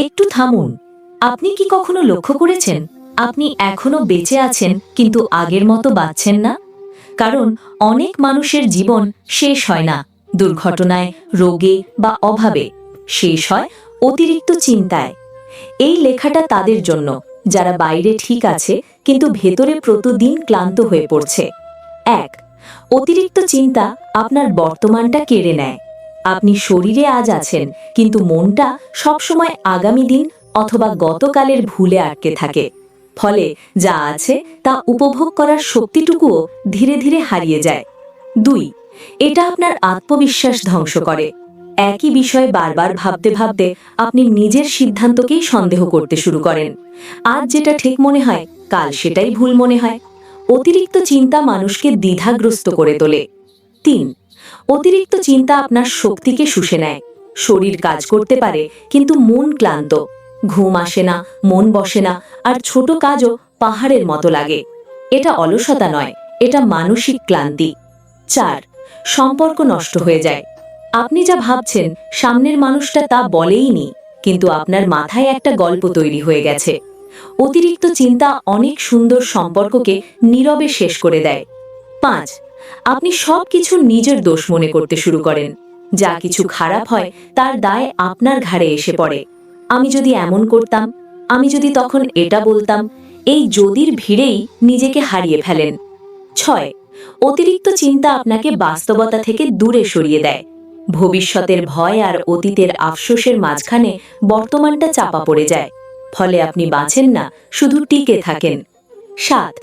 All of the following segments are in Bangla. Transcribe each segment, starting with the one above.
একটু থামুন। আপনি কি কখনো লক্ষ্য করেছেন, আপনি এখনও বেঁচে আছেন, কিন্তু আগের মতো বাঁচছেন না? কারণ অনেক মানুষের জীবন শেষ হয় না। দুর্ঘটনায়, রোগে বা অভাবে শেষ হয় অতিরিক্ত চিন্তায়। এই লেখাটা তাদের জন্য, যারা বাইরে ঠিক আছে, কিন্তু ভেতরে প্রতিদিন ক্লান্ত হয়ে পড়ছে। এক, অতিরিক্ত চিন্তা আপনার বর্তমানটা কেড়ে নেয়। আপনি শরীরে আজ আছেন, কিন্তু মনটা সবসময় আগামী দিন অথবা গতকালের ভুলে আটকে থাকে। ফলে যা আছে তা উপভোগ করার শক্তিটুকুও ধীরে ধীরে হারিয়ে যায়। দুই, এটা আপনার আত্মবিশ্বাস ধ্বংস করে। একই বিষয়ে বারবার ভাবতে ভাবতে আপনি নিজের সিদ্ধান্তকেই সন্দেহ করতে শুরু করেন। আজ যেটা ঠিক মনে হয়, কাল সেটাই ভুল মনে হয়। অতিরিক্ত চিন্তা মানুষকে দ্বিধাগ্রস্ত করে তোলে। তিন অতিরিক্ত চিন্তা আপনার শক্তিকে শুষে নেয়। শরীর কাজ করতে পারে, কিন্তু মন ক্লান্ত। ঘুম আসে না, মন বসে না, আর ছোট কাজও পাহাড়ের মতো লাগে। এটা অলসতা নয়, এটা মানসিক ক্লান্তি। চার, সম্পর্ক নষ্ট হয়ে যায়। আপনি যা ভাবছেন, সামনের মানুষটা তা বলেইনি, কিন্তু আপনার মাথায় একটা গল্প তৈরি হয়ে গেছে। অতিরিক্ত চিন্তা অনেক সুন্দর সম্পর্ককে নীরবে শেষ করে দেয়। পাঁচ আপনি সব কিছু নিজের দোষ মনে করতে শুরু করেন। যা কিছু খারাপ হয়, তার দায় আপনার ঘাড়ে এসে পড়ে। আমি যদি এমন করতাম, আমি যদি তখন এটা বলতাম, এই যদির ভিড়েই নিজেকে হারিয়ে ফেলেন। ছয়, অতিরিক্ত চিন্তা আপনাকে বাস্তবতা থেকে দূরে সরিয়ে দেয়। ভবিষ্যতের ভয় আর অতীতের আফসোসের মাঝখানে বর্তমানটা চাপা পড়ে যায়। ফলে আপনি বাঁচেন না, শুধু টিকে থাকেন। সাত,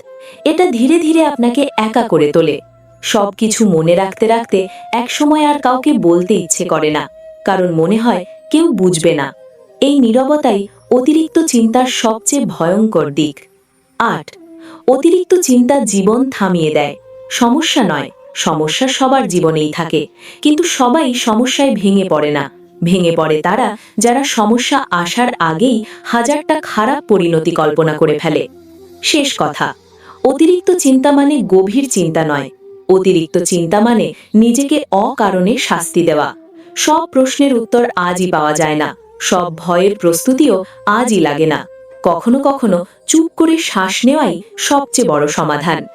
এটা ধীরে ধীরে আপনাকে একা করে তোলে। সব কিছু মনে রাখতে রাখতে একসময় আর কাউকে বলতে ইচ্ছে করে না। কারণ মনে হয় কেউ বুঝবে না। এই নীরবতাই অতিরিক্ত চিন্তার সবচেয়ে ভয়ঙ্কর দিক। আট, অতিরিক্ত চিন্তা জীবন থামিয়ে দেয়। সমস্যা নয়, সমস্যা সবার জীবনেই থাকে। কিন্তু সবাই সমস্যায় ভেঙে পড়ে না। ভেঙে পড়ে তারা যারা সমস্যা আসার আগেই হাজারটা খারাপ পরিণতি কল্পনা করে ফেলে। শেষ কথা, অতিরিক্ত চিন্তা মানে গভীর চিন্তা নয়। অতিরিক্ত চিন্তা মানে নিজেকে অকারণে শাস্তি দেওয়া। সব প্রশ্নের উত্তর আজই পাওয়া যায় না। সব ভয়ের প্রস্তুতিও আজই লাগে না। কখনো কখনো চুপ করে শ্বাস নেওয়াই সবচেয়ে বড় সমাধান।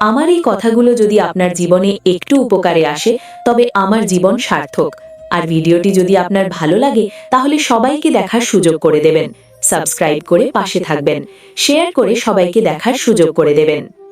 আমার এই কথাগুলো যদি আপনার জীবনে একটু উপকারে আসে, তবে আমার জীবন সার্থক। আর ভিডিওটি যদি আপনার ভালো লাগে, তাহলে সবাইকে দেখার সুযোগ করে দেবেন। সাবস্ক্রাইব করে পাশে থাকবেন। শেয়ার করে সবাইকে দেখার সুযোগ করে দেবেন।